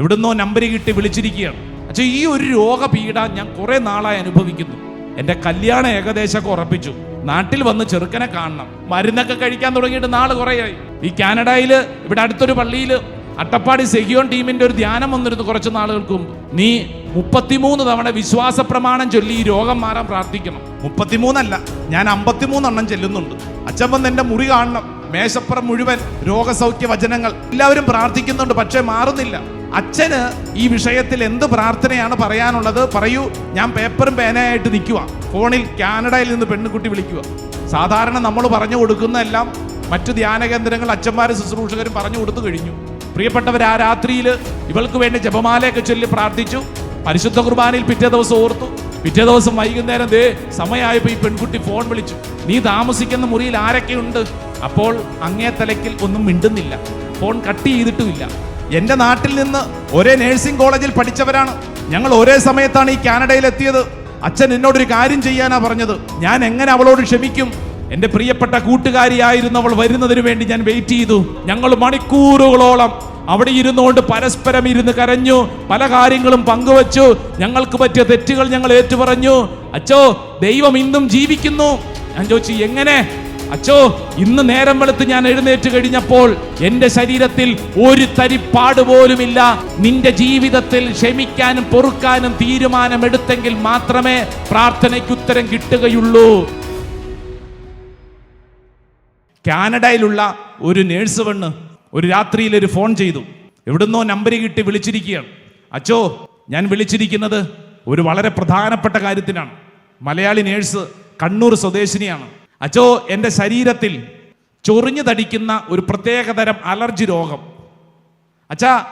എവിടുന്നോ നമ്പർ കിട്ടി വിളിച്ചിരിക്കുകയാണ്. അച്ഛാ ഈ ഒരു രോഗപീഠ ഞാൻ കുറെ നാളായി അനുഭവിക്കുന്നു. എന്റെ കല്യാണം ഏകദേശമൊക്കെ ഉറപ്പിച്ചു. നാട്ടിൽ വന്ന് ചെറുക്കനെ കാണണം. മരുന്നൊക്കെ കഴിക്കാൻ തുടങ്ങിയിട്ട് നാൾ കുറേയായി. ഈ കാനഡയിൽ ഇവിടെ അടുത്തൊരു പള്ളിയിൽ അട്ടപ്പാടി സെഹിയോൺ ടീമിന്റെ ഒരു ധ്യാനം വന്നിരുന്നു കുറച്ച് നാളുകൾക്ക് മുമ്പ്. നീ മുപ്പത്തിമൂന്ന് തവണ വിശ്വാസ പ്രമാണം ചൊല്ലി ഈ രോഗം മാറാൻ പ്രാർത്ഥിക്കണം. മുപ്പത്തിമൂന്നല്ല ഞാൻ അമ്പത്തിമൂന്നെണ്ണം ചെല്ലുന്നുണ്ട്. അച്ഛൻ വന്ന് എന്റെ മുറി കാണണം. മേശപ്പുറം മുഴുവൻ രോഗസൗഖ്യ വചനങ്ങൾ. എല്ലാവരും പ്രാർത്ഥിക്കുന്നുണ്ട് പക്ഷേ മാറുന്നില്ല. അച്ഛന് ഈ വിഷയത്തിൽ എന്ത് പ്രാർത്ഥനയാണ് പറയാനുള്ളത് പറയൂ. ഞാൻ പേപ്പറും പേനയായിട്ട് നിൽക്കുക ഫോണിൽ കാനഡയിൽ നിന്ന് പെണ്ണുകുട്ടി വിളിക്കുക സാധാരണ നമ്മൾ പറഞ്ഞു കൊടുക്കുന്നതെല്ലാം മറ്റു ധ്യാന കേന്ദ്രങ്ങൾ അച്ഛന്മാരും ശുശ്രൂഷകരും പറഞ്ഞു കൊടുത്തു കഴിഞ്ഞു. പ്രിയപ്പെട്ടവർ ആ രാത്രിയിൽ ഇവൾക്ക് വേണ്ടി ജപമാലയൊക്കെ ചൊല്ലി പ്രാർത്ഥിച്ചു. പരിശുദ്ധ കുർബാനയിൽ പിറ്റേ ദിവസം ഓർത്തു. പിറ്റേ ദിവസം വൈകുന്നേരം ദേ സമയമായപ്പോൾ ഈ പെൺകുട്ടി ഫോൺ വിളിച്ചു. നീ താമസിക്കുന്ന മുറിയിൽ ആരൊക്കെയുണ്ട്? അപ്പോൾ അങ്ങേ തലയ്ക്കിൽ ഒന്നും മിണ്ടുന്നില്ല. ഫോൺ കട്ട് ചെയ്തിട്ടുമില്ല. എന്റെ നാട്ടിൽ നിന്ന് ഒരേ നഴ്സിംഗ് കോളേജിൽ പഠിച്ചവരാണ്. ഞങ്ങൾ ഒരേ സമയത്താണ് ഈ കാനഡയിൽ എത്തിയത്. അച്ഛൻ എന്നോടൊരു കാര്യം ചെയ്യാനാ പറഞ്ഞത്. ഞാൻ എങ്ങനെ അവളോട് ക്ഷമിക്കും? എന്റെ പ്രിയപ്പെട്ട കൂട്ടുകാരിയായിരുന്നവൾ വരുന്നതിന് വേണ്ടി ഞാൻ വെയിറ്റ് ചെയ്തു. ഞങ്ങൾ മണിക്കൂറുകളോളം അവിടെ ഇരുന്നുകൊണ്ട് പരസ്പരം ഇരുന്ന് കരഞ്ഞു പല കാര്യങ്ങളും പങ്കുവച്ചു. ഞങ്ങൾക്ക് പറ്റിയ തെറ്റുകൾ ഞങ്ങൾ ഏറ്റുപറഞ്ഞു. അച്ചോ ദൈവം ഇന്നും ജീവിക്കുന്നു. ഞാൻ ചോദിച്ചു എങ്ങനെ? അച്ചോ ഇന്ന് നേരം വെളുത്ത് ഞാൻ എഴുന്നേറ്റ് കഴിഞ്ഞപ്പോൾ എന്റെ ശരീരത്തിൽ ഒരു തരിപ്പാട് പോലുമില്ല. നിന്റെ ജീവിതത്തിൽ ക്ഷമിക്കാനും പൊറുക്കാനും തീരുമാനമെടുത്തെങ്കിൽ മാത്രമേ പ്രാർത്ഥനയ്ക്ക് ഉത്തരം കിട്ടുകയുള്ളൂ. കാനഡയിലുള്ള ഒരു നേഴ്സ് പെണ്ണ് ഒരു രാത്രിയിൽ ഒരു ഫോൺ ചെയ്തു. എവിടുന്നോ നമ്പർ കിട്ടി വിളിച്ചിരിക്കുകയാണ്. അച്ചോ ഞാൻ വിളിച്ചിരിക്കുന്നത് ഒരു വളരെ പ്രധാനപ്പെട്ട കാര്യത്തിനാണ്. മലയാളി നേഴ്സ് കണ്ണൂർ സ്വദേശിനിയാണ്. അച്ചോ എന്റെ ശരീരത്തിൽ ചൊറിഞ്ഞു തടിക്കുന്ന ഒരു പ്രത്യേകതരം അലർജി രോഗം. അച്ഛാ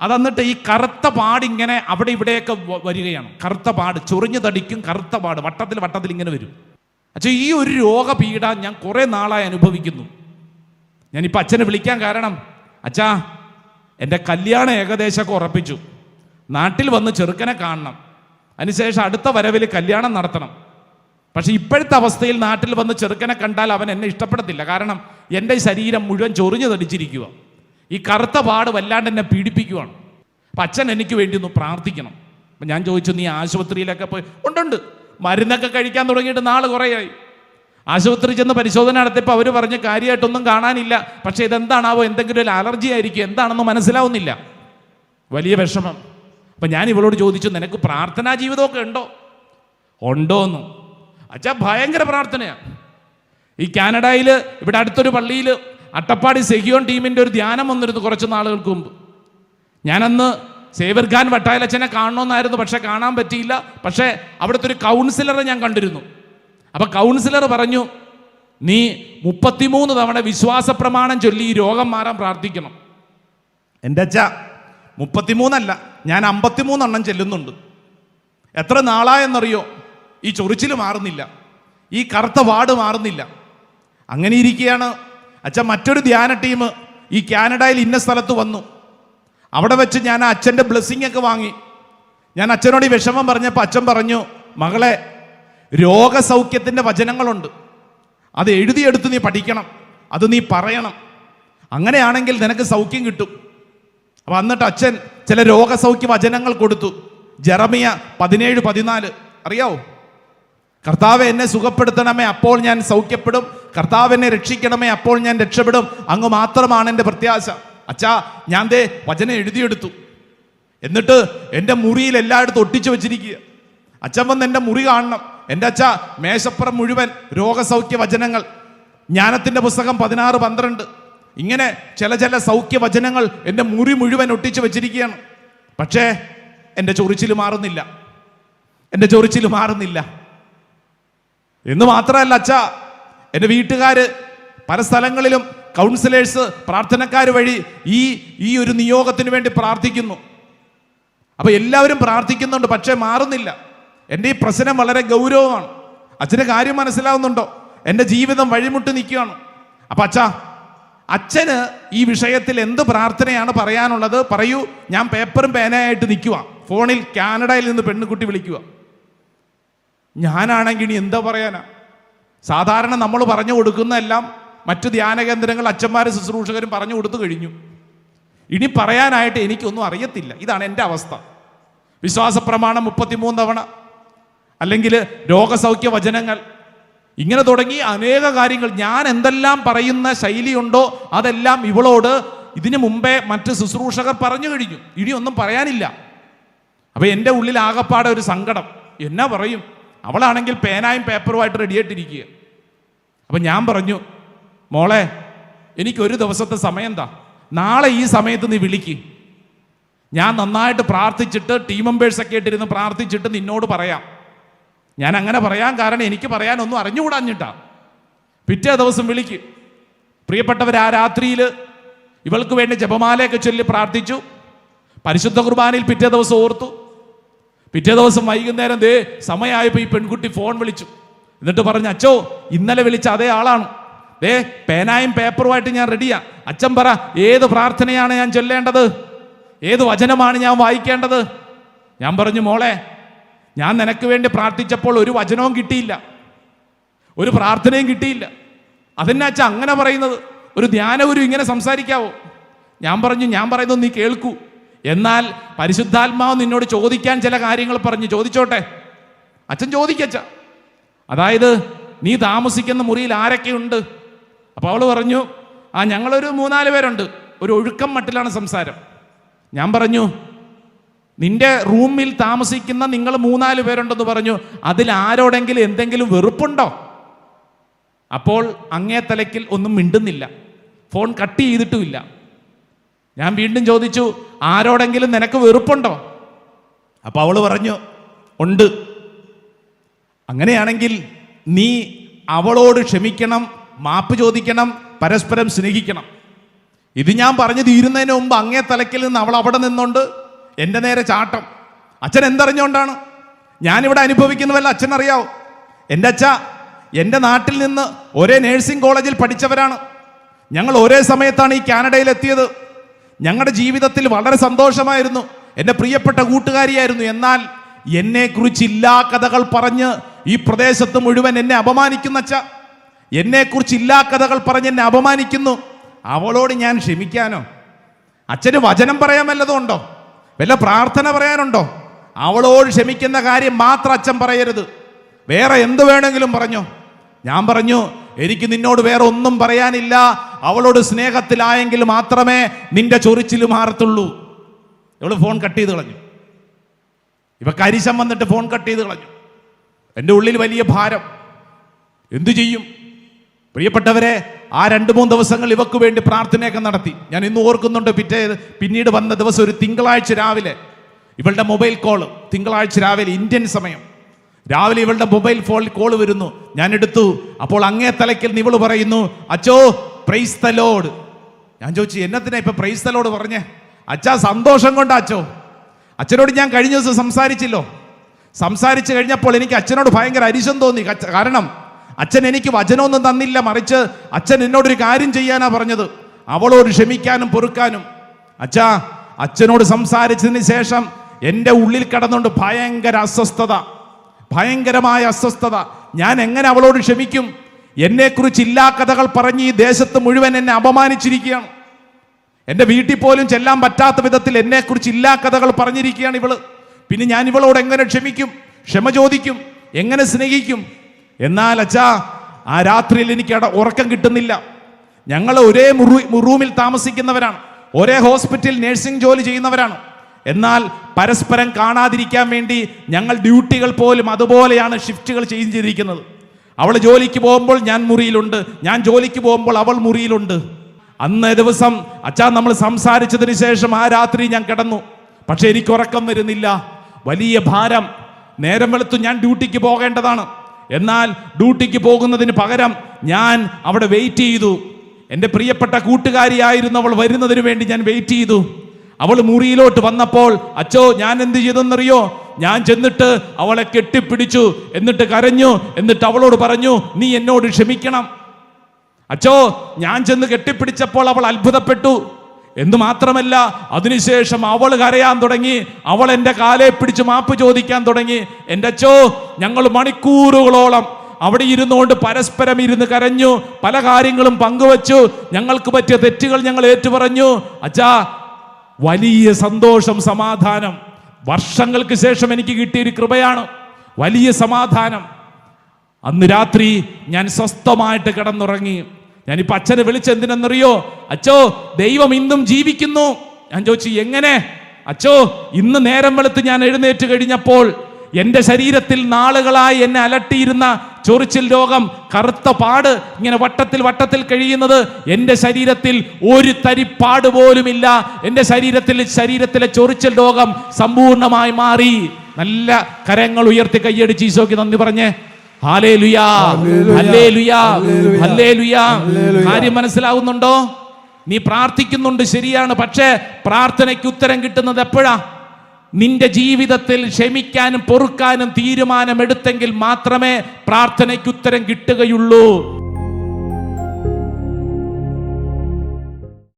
അതന്നിട്ട് ഈ കറുത്ത പാടിങ്ങനെ അവിടെ ഇവിടെയൊക്കെ വരികയാണ്. കറുത്ത പാട് ചൊറിഞ്ഞു തടിക്കും കറുത്ത പാട് വട്ടത്തിൽ വട്ടത്തിൽ ഇങ്ങനെ വരും. അച്ഛാ ഈ ഒരു രോഗപീഠ ഞാൻ കുറേ നാളായി അനുഭവിക്കുന്നു. ഞാനിപ്പോൾ അച്ഛനെ വിളിക്കാൻ കാരണം അച്ഛാ എന്റെ കല്യാണം ഏകദേശമൊക്കെ ഉറപ്പിച്ചു. നാട്ടിൽ വന്ന് ചെറുക്കനെ കാണണം. അതിനുശേഷം അടുത്ത വരവിൽ കല്യാണം നടത്തണം. പക്ഷെ ഇപ്പോഴത്തെ അവസ്ഥയിൽ നാട്ടിൽ വന്ന് ചെറുക്കനെ കണ്ടാൽ അവൻ എന്നെ ഇഷ്ടപ്പെടത്തില്ല. കാരണം എന്റെ ശരീരം മുഴുവൻ ചൊറിഞ്ഞു തടിച്ചിരിക്കുക. ഈ കറുത്ത പാട് വല്ലാണ്ട് എന്നെ പീഡിപ്പിക്കുവാണ്. അപ്പം അച്ഛൻ എനിക്ക് വേണ്ടി ഒന്ന് പ്രാർത്ഥിക്കണം. അപ്പം ഞാൻ ചോദിച്ചു നീ ആശുപത്രിയിലൊക്കെ പോയി ഉണ്ടുണ്ട്. മരുന്നൊക്കെ കഴിക്കാൻ തുടങ്ങിയിട്ട് നാൾ കുറേയായി. ആശുപത്രി ചെന്ന് പരിശോധന നടത്തിയപ്പോൾ അവർ പറഞ്ഞ കാര്യമായിട്ടൊന്നും കാണാനില്ല. പക്ഷേ ഇതെന്താണാവോ? എന്തെങ്കിലും ഒരു അലർജി ആയിരിക്കും. എന്താണെന്ന് മനസ്സിലാവുന്നില്ല. വലിയ വിഷമം. അപ്പം ഞാൻ ഇവളോട് ചോദിച്ചു നിനക്ക് പ്രാർത്ഥനാ ജീവിതമൊക്കെ ഉണ്ടോ ഉണ്ടോ? ഉണ്ടോന്ന്. അച്ഛാ ഭയങ്കര പ്രാർത്ഥനയാണ് ഈ കാനഡയിൽ ഇവിടെ അടുത്തൊരു പള്ളിയിൽ അട്ടപ്പാടി സെഹിയോൺ ടീമിന്റെ ഒരു ധ്യാനം വന്നിരുന്നു കുറച്ച് നാളുകൾക്ക് മുമ്പ്. ഞാനന്ന് സേവർ ഖാൻ വട്ടായലച്ചനെ കാണണമെന്നായിരുന്നു പക്ഷെ കാണാൻ പറ്റിയില്ല. പക്ഷേ അവിടുത്തെ ഒരു കൗൺസിലറെ ഞാൻ കണ്ടിരുന്നു. അപ്പോൾ കൗൺസിലർ പറഞ്ഞു നീ മുപ്പത്തിമൂന്ന് തവണ വിശ്വാസ പ്രമാണം ചൊല്ലി ഈ രോഗം മാറാൻ പ്രാർത്ഥിക്കണം. എന്റെ അച്ഛ മുപ്പത്തിമൂന്നല്ല ഞാൻ അമ്പത്തിമൂന്നെണ്ണം ചെല്ലുന്നുണ്ട്. എത്ര നാളായെന്നറിയോ? ഈ ചൊറിച്ചിൽ മാറുന്നില്ല. ഈ കറുത്ത വാട് മാറുന്നില്ല. അങ്ങനെ ഇരിക്കുകയാണ്. അച്ഛൻ മറ്റൊരു ധ്യാന ടീം ഈ കാനഡയിൽ ഇന്ന സ്ഥലത്ത് വന്നു. അവിടെ വെച്ച് ഞാൻ അച്ഛന്റെ ബ്ലെസ്സിങ് ഒക്കെ വാങ്ങി. ഞാൻ അച്ഛനോട് ഈ വിഷമം പറഞ്ഞപ്പോൾ അച്ഛൻ പറഞ്ഞു മകളെ രോഗസൗഖ്യത്തിന്റെ വചനങ്ങളുണ്ട്. അത് എഴുതിയെടുത്ത് നീ പഠിക്കണം. അത് നീ പറയണം. അങ്ങനെയാണെങ്കിൽ നിനക്ക് സൗഖ്യം കിട്ടും. അപ്പം എന്നിട്ട് അച്ഛൻ ചില രോഗസൗഖ്യ വചനങ്ങൾ കൊടുത്തു. ജറമിയ പതിനേഴ് പതിനാല്. അറിയാവോ? കർത്താവ് എന്നെ സുഖപ്പെടുത്തണമേ അപ്പോൾ ഞാൻ സൗഖ്യപ്പെടും. കർത്താവ് എന്നെ രക്ഷിക്കണമേ അപ്പോൾ ഞാൻ രക്ഷപ്പെടും. അങ്ങ് മാത്രമാണ് എന്റെ പ്രത്യാശ. അച്ഛാ ഞാൻ ദേ വചനം എഴുതിയെടുത്തു. എന്നിട്ട് എന്റെ മുറിയിൽ എല്ലായിടത്തും ഒട്ടിച്ചു വെച്ചിരിക്കുക. അച്ഛൻ വന്ന് എന്റെ മുറി കാണണം. എന്റെ അച്ഛ മേശപ്പുറം മുഴുവൻ രോഗസൗഖ്യ വചനങ്ങൾ. ജ്ഞാനത്തിന്റെ പുസ്തകം പതിനാറ് പന്ത്രണ്ട്. ഇങ്ങനെ ചില ചില സൗഖ്യ വചനങ്ങൾ എന്റെ മുറി മുഴുവൻ ഒട്ടിച്ചു വെച്ചിരിക്കുകയാണ്. പക്ഷേ എന്റെ ചൊറിച്ചിൽ മാറുന്നില്ല. എന്റെ ചൊറിച്ചിൽ മാറുന്നില്ല. എന്ന് മാത്രമല്ല അച്ഛ എന്റെ വീട്ടുകാർ പല സ്ഥലങ്ങളിലും കൗൺസിലേഴ്സ് പ്രാർത്ഥനക്കാർ വഴി ഈ ഈ ഒരു നിയോഗത്തിന് വേണ്ടി പ്രാർത്ഥിക്കുന്നു. അപ്പോൾ എല്ലാവരും പ്രാർത്ഥിക്കുന്നുണ്ട് പക്ഷേ മാറുന്നില്ല. എന്റെ ഈ പ്രശ്നം വളരെ ഗൗരവമാണ്. അച്ഛന്റെ കാര്യം മനസ്സിലാവുന്നുണ്ടോ? എന്റെ ജീവിതം വഴിമുട്ട് നിൽക്കുകയാണ്. അപ്പം അച്ഛാ അച്ഛന് ഈ വിഷയത്തിൽ എന്ത് പ്രാർത്ഥനയാണ് പറയാനുള്ളത്? പറയൂ ഞാൻ പേപ്പറും പേനയായിട്ട് നിൽക്കുക ഫോണിൽ കാനഡയിൽ നിന്ന് പെണ്ണുകുട്ടി വിളിക്കുക ഞാനാണെങ്കിൽ ഇനി എന്താ പറയാനാ? സാധാരണ നമ്മൾ പറഞ്ഞു കൊടുക്കുന്നതെല്ലാം മറ്റ് ധ്യാന കേന്ദ്രങ്ങൾ അച്ഛന്മാരും ശുശ്രൂഷകരും പറഞ്ഞു കൊടുത്തു കഴിഞ്ഞു. ഇനി പറയാനായിട്ട് എനിക്കൊന്നും അറിയത്തില്ല. ഇതാണ് എന്റെ അവസ്ഥ. വിശ്വാസ പ്രമാണം മുപ്പത്തിമൂന്ന് തവണ. അല്ലെങ്കിൽ രോഗസൗഖ്യ വചനങ്ങൾ. ഇങ്ങനെ തുടങ്ങി അനേക കാര്യങ്ങൾ. ഞാൻ എന്തെല്ലാം പറയുന്ന ശൈലിയുണ്ടോ അതെല്ലാം ഇവളോട് ഇതിനു മുമ്പേ മറ്റ് ശുശ്രൂഷകർ പറഞ്ഞു കഴിഞ്ഞു. ഇനിയൊന്നും പറയാനില്ല. അപ്പൊ എന്റെ ഉള്ളിൽ ആകപ്പാടെ ഒരു സങ്കടം. എന്നാ പറയും? അവളാണെങ്കിൽ പേനായും പേപ്പറുമായിട്ട് റെഡിയായിട്ടിരിക്കുക അപ്പൊ ഞാൻ പറഞ്ഞു മോളെ എനിക്കൊരു ദിവസത്തെ സമയം എന്താ നാളെ ഈ സമയത്ത് നീ വിളിക്ക്. ഞാൻ നന്നായിട്ട് പ്രാർത്ഥിച്ചിട്ട് ടീം മെമ്പേഴ്സൊക്കെ ആയിട്ടിരുന്ന് പ്രാർത്ഥിച്ചിട്ട് നിന്നോട് പറയാം. ഞാൻ അങ്ങനെ പറയാൻ കാരണം എനിക്ക് പറയാനൊന്നും അറിഞ്ഞുകൂടാഞ്ഞിട്ടാ. പിറ്റേ ദിവസം വിളിക്ക്. പ്രിയപ്പെട്ടവർ ആ രാത്രിയിൽ ഇവൾക്ക് വേണ്ടി ജപമാലയൊക്കെ ചൊല്ലി പ്രാർത്ഥിച്ചു. പരിശുദ്ധ കുർബാനയിൽ പിറ്റേ ദിവസം ഓർത്തു. പിറ്റേ ദിവസം വൈകുന്നേരം ദേ സമയമായപ്പോൾ ഈ പെൺകുട്ടി ഫോൺ വിളിച്ചു. എന്നിട്ട് പറഞ്ഞു അച്ചോ ഇന്നലെ വിളിച്ച അതേ ആളാണ്. ദേ പേനായും പേപ്പറുമായിട്ട് ഞാൻ റെഡിയാ അച്ഛൻ പറ ഏത് പ്രാർത്ഥനയാണ് ഞാൻ ചൊല്ലേണ്ടത്? ഏത് വചനമാണ് ഞാൻ വായിക്കേണ്ടത്? ഞാൻ പറഞ്ഞു മോളെ ഞാൻ നിനക്ക് വേണ്ടി പ്രാർത്ഥിച്ചപ്പോൾ ഒരു വചനവും കിട്ടിയില്ല. ഒരു പ്രാർത്ഥനയും കിട്ടിയില്ല. അതെന്നെ അച്ഛ അങ്ങനെ പറയുന്നത്? ഒരു ധ്യാനഗുരു ഇങ്ങനെ സംസാരിക്കാവോ? ഞാൻ പറഞ്ഞു ഞാൻ പറയുന്നത് നീ കേൾക്കൂ. എന്നാൽ പരിശുദ്ധാത്മാവ് നിന്നോട് ചോദിക്കാൻ ചില കാര്യങ്ങൾ പറഞ്ഞു ചോദിച്ചോട്ടെ? അച്ഛൻ ചോദിക്കച്ച അതായത് നീ താമസിക്കുന്ന മുറിയിൽ ആരൊക്കെയുണ്ട്? അപ്പോൾ അവൾ പറഞ്ഞു ആ ഞങ്ങളൊരു മൂന്നാൽ പേരുണ്ട്. ഒരു ഒഴുക്കം മട്ടിലാണ് സംസാരം. ഞാൻ പറഞ്ഞു നിന്റെ റൂമിൽ താമസിക്കുന്ന നിങ്ങൾ മൂന്നാൽ പേരുണ്ടെന്ന് പറഞ്ഞു. അതിൽ ആരോടെങ്കിലും എന്തെങ്കിലും വെറുപ്പുണ്ടോ? അപ്പോൾ അങ്ങേ തലയ്ക്കിൽ ഒന്നും മിണ്ടുന്നില്ല. ഫോൺ കട്ട് ചെയ്തിട്ടുമില്ല. ഞാൻ വീണ്ടും ചോദിച്ചു ആരോടെങ്കിലും നിനക്ക് വെറുപ്പുണ്ടോ? അപ്പോൾ അവൾ പറഞ്ഞു ഉണ്ട്. അങ്ങനെയാണെങ്കിൽ നീ അവളോട് ക്ഷമിക്കണം മാപ്പ് ചോദിക്കണം പരസ്പരം സ്നേഹിക്കണം. ഇത് ഞാൻ പറഞ്ഞു തീരുന്നതിന് മുമ്പ് അങ്ങേ തലക്കിൽ നിന്ന് അവൾ അവിടെ നിന്നുകൊണ്ട് എന്റെ നേരെ ചാട്ടം. അച്ഛൻ എന്തറിഞ്ഞുകൊണ്ടാണ് ഞാനിവിടെ അനുഭവിക്കുന്നുവല്ല അച്ഛൻ അറിയാവോ എന്റെ അച്ഛ എന്റെ നാട്ടിൽ നിന്ന് ഒരേ നേഴ്സിംഗ് കോളേജിൽ പഠിച്ചവരാണ്. ഞങ്ങൾ ഒരേ സമയത്താണ് ഈ കാനഡയിൽ എത്തിയത് ഞങ്ങളുടെ ജീവിതത്തിൽ വളരെ സന്തോഷമായിരുന്നു. എന്റെ പ്രിയപ്പെട്ട കൂട്ടുകാരിയായിരുന്നു. എന്നാൽ എന്നെക്കുറിച്ച് ഇല്ലാ കഥകൾ പറഞ്ഞ് ഈ പ്രദേശത്ത് മുഴുവൻ എന്നെ അപമാനിക്കുന്ന അച്ഛ. എന്നെക്കുറിച്ച് ഇല്ലാ കഥകൾ പറഞ്ഞ് എന്നെ അപമാനിക്കുന്നു. അവളോട് ഞാൻ ക്ഷമിക്കാനോ? അച്ഛന് വചനം പറയാൻ വല്ലതും ഉണ്ടോ? വല്ല പ്രാർത്ഥന പറയാനുണ്ടോ? അവളോട് ക്ഷമിക്കുന്ന കാര്യം മാത്രം അച്ഛൻ പറയരുത്. വേറെ എന്ത് വേണമെങ്കിലും പറഞ്ഞോ? ഞാൻ പറഞ്ഞു എനിക്ക് നിന്നോട് വേറെ ഒന്നും പറയാനില്ല. അവളോട് സ്നേഹത്തിലായെങ്കിൽ മാത്രമേ നിന്റെ ചൊറിച്ചിൽ മാറത്തുള്ളൂ. ഇവൾ ഫോൺ കട്ട് ചെയ്ത് കളഞ്ഞു. ഇവ കരിശം വന്നിട്ട് ഫോൺ കട്ട് ചെയ്ത് കളഞ്ഞു. എന്റെ ഉള്ളിൽ വലിയ ഭാരം. എന്തു ചെയ്യും? പ്രിയപ്പെട്ടവരെ ആ രണ്ട് മൂന്ന് ദിവസങ്ങൾ ഇവക്ക് വേണ്ടി പ്രാർത്ഥനയൊക്കെ നടത്തി. ഞാൻ ഇന്ന് ഓർക്കുന്നുണ്ട് പിറ്റേ പിന്നീട് വന്ന ദിവസം ഒരു തിങ്കളാഴ്ച രാവിലെ ഇവളുടെ മൊബൈൽ കോൾ തിങ്കളാഴ്ച രാവിലെ ഇന്ത്യൻ സമയം. രാവിലെ ഇവളുടെ മൊബൈൽ ഫോണിൽ കോൾ വരുന്നു. ഞാൻ എടുത്തു. അപ്പോൾ അങ്ങേ തലയ്ക്കൽ നിവൾ പറയുന്നു അച്ചോ പ്രൈസ് തലോട് ഞാൻ ചോദിച്ചു എന്നത്തിനാ ഇപ്പൊ പ്രൈസ് തലോട് പറഞ്ഞേ? അച്ഛാ സന്തോഷം കൊണ്ടാ അച്ചോ. അച്ഛനോട് ഞാൻ കഴിഞ്ഞ ദിവസം സംസാരിച്ചില്ലോ. സംസാരിച്ചു കഴിഞ്ഞപ്പോൾ എനിക്ക് അച്ഛനോട് ഭയങ്കര അരിശം തോന്നി. കാരണം അച്ഛൻ എനിക്ക് വചനമൊന്നും തന്നില്ല. മറിച്ച് അച്ഛൻ എന്നോടൊരു കാര്യം ചെയ്യാനാ പറഞ്ഞത്. അവളോട് ക്ഷമിക്കാനും പൊറുക്കാനും. അച്ഛാ അച്ഛനോട് സംസാരിച്ചതിന് ശേഷം എന്റെ ഉള്ളിൽ കിടന്നുകൊണ്ട് ഭയങ്കര അസ്വസ്ഥത. ഭയങ്കരമായ അസ്വസ്ഥത. ഞാൻ എങ്ങനെ അവളോട് ക്ഷമിക്കും? എന്നെക്കുറിച്ച് ഇല്ലാ കഥകൾ പറഞ്ഞ് ഈ ദേശത്ത് മുഴുവൻ എന്നെ അപമാനിച്ചിരിക്കുകയാണ്. എന്റെ വീട്ടിൽ പോലും ചെല്ലാൻ പറ്റാത്ത വിധത്തിൽ എന്നെക്കുറിച്ച് ഇല്ലാ കഥകൾ പറഞ്ഞിരിക്കുകയാണ് ഇവൾ. പിന്നെ ഞാൻ ഇവളോട് എങ്ങനെ ക്ഷമിക്കും? ക്ഷമ ചോദിക്കും. എങ്ങനെ സ്നേഹിക്കും? എന്നാൽ അച്ഛാ ആ രാത്രിയിൽ എനിക്ക് ഉറക്കം കിട്ടുന്നില്ല. ഞങ്ങൾ ഒരേ റൂമിൽ താമസിക്കുന്നവരാണ്. ഒരേ ഹോസ്പിറ്റലിൽ നഴ്സിംഗ് ജോലി ചെയ്യുന്നവരാണ്. എന്നാൽ പരസ്പരം കാണാതിരിക്കാൻ വേണ്ടി ഞങ്ങൾ ഡ്യൂട്ടികൾ പോലും അതുപോലെയാണ് ഷിഫ്റ്റുകൾ ചേഞ്ച് ചെയ്തിരിക്കുന്നത്. അവൾ ജോലിക്ക് പോകുമ്പോൾ ഞാൻ മുറിയിലുണ്ട് ഞാൻ ജോലിക്ക് പോകുമ്പോൾ അവൾ മുറിയിലുണ്ട്. അന്ന് ദിവസം അച്ഛാ നമ്മൾ സംസാരിച്ചതിന് ശേഷം ആ രാത്രി ഞാൻ കിടന്നു. പക്ഷെ എനിക്ക് ഉറക്കം വരുന്നില്ല. വലിയ ഭാരം. നേരം വെളുത്തു ഞാൻ ഡ്യൂട്ടിക്ക് പോകേണ്ടതാണ്. എന്നാൽ ഡ്യൂട്ടിക്ക് പോകുന്നതിന് പകരം ഞാൻ അവിടെ വെയിറ്റ് ചെയ്തു. എന്റെ പ്രിയപ്പെട്ട കൂട്ടുകാരിയായിരുന്നു അവൾ വരുന്നതിന് വേണ്ടി ഞാൻ വെയിറ്റ് ചെയ്തു. അവൾ മുറിയിലോട്ട് വന്നപ്പോൾ അച്ചോ ഞാൻ എന്ത് ചെയ്തെന്നറിയോ? ഞാൻ ചെന്നിട്ട് അവളെ കെട്ടിപ്പിടിച്ചു എന്നിട്ട് കരഞ്ഞു എന്നിട്ട് അവളോട് പറഞ്ഞു നീ എന്നോട് ക്ഷമിക്കണം. അച്ചോ ഞാൻ ചെന്ന് കെട്ടിപ്പിടിച്ചപ്പോൾ അവൾ അത്ഭുതപ്പെട്ടു. എന്ന് മാത്രമല്ല അതിനുശേഷം അവൾ കരയാൻ തുടങ്ങി അവൾ എന്റെ കാലെ പിടിച്ച് മാപ്പ് ചോദിക്കാൻ തുടങ്ങി. എന്റെ അച്ചോ ഞങ്ങൾ മണിക്കൂറുകളോളം അവിടെ ഇരുന്നുകൊണ്ട് പരസ്പരം ഇരുന്ന് കരഞ്ഞു പല കാര്യങ്ങളും പങ്കുവച്ചു. ഞങ്ങൾക്ക് പറ്റിയ തെറ്റുകൾ ഞങ്ങൾ ഏറ്റുപറഞ്ഞു. അച്ഛാ വലിയ സന്തോഷം സമാധാനം. വർഷങ്ങൾക്ക് ശേഷം എനിക്ക് കിട്ടിയ ഒരു കൃപയാണ്. വലിയ സമാധാനം. അന്ന് രാത്രി ഞാൻ സ്വസ്ഥമായിട്ട് കിടന്നുറങ്ങി. ഞാനിപ്പോ അച്ഛനെ വിളിച്ചെന്തിനെന്നറിയോ അച്ചോ ദൈവം ഇന്നും ജീവിക്കുന്നു. ഞാൻ ചോദിച്ചു എങ്ങനെ? അച്ചോ ഇന്ന് നേരം വെളുത്ത് ഞാൻ എഴുന്നേറ്റ് കഴിഞ്ഞപ്പോൾ എന്റെ ശരീരത്തിൽ നാളുകളായി എന്നെ അലട്ടിയിരുന്ന ചൊറിച്ചിൽ രോഗം കറുത്ത പാട് ഇങ്ങനെ വട്ടത്തിൽ വട്ടത്തിൽ കഴിയുന്നത് എന്റെ ശരീരത്തിൽ ഒരു തരിപ്പാട് പാട് പോലുമില്ല. എന്റെ ശരീരത്തിൽ ശരീരത്തിലെ ചൊറിച്ചിൽ രോഗം സമ്പൂർണമായി മാറി. നല്ല കരങ്ങൾ ഉയർത്തി കൈയടിച്ച് ഈശോയ്ക്ക് നന്ദി പറഞ്ഞേ. കാര്യം മനസ്സിലാവുന്നുണ്ടോ? നീ പ്രാർത്ഥിക്കുന്നുണ്ട് ശരിയാണ് പക്ഷേ പ്രാർത്ഥനയ്ക്ക് ഉത്തരം കിട്ടുന്നത് എപ്പോഴാ? നിന്റെ ജീവിതത്തിൽ ക്ഷമിക്കാനും പൊറുക്കാനും തീരുമാനമെടുത്തെങ്കിൽ മാത്രമേ പ്രാർത്ഥനയ്ക്ക് ഉത്തരം കിട്ടുകയുള്ളൂ.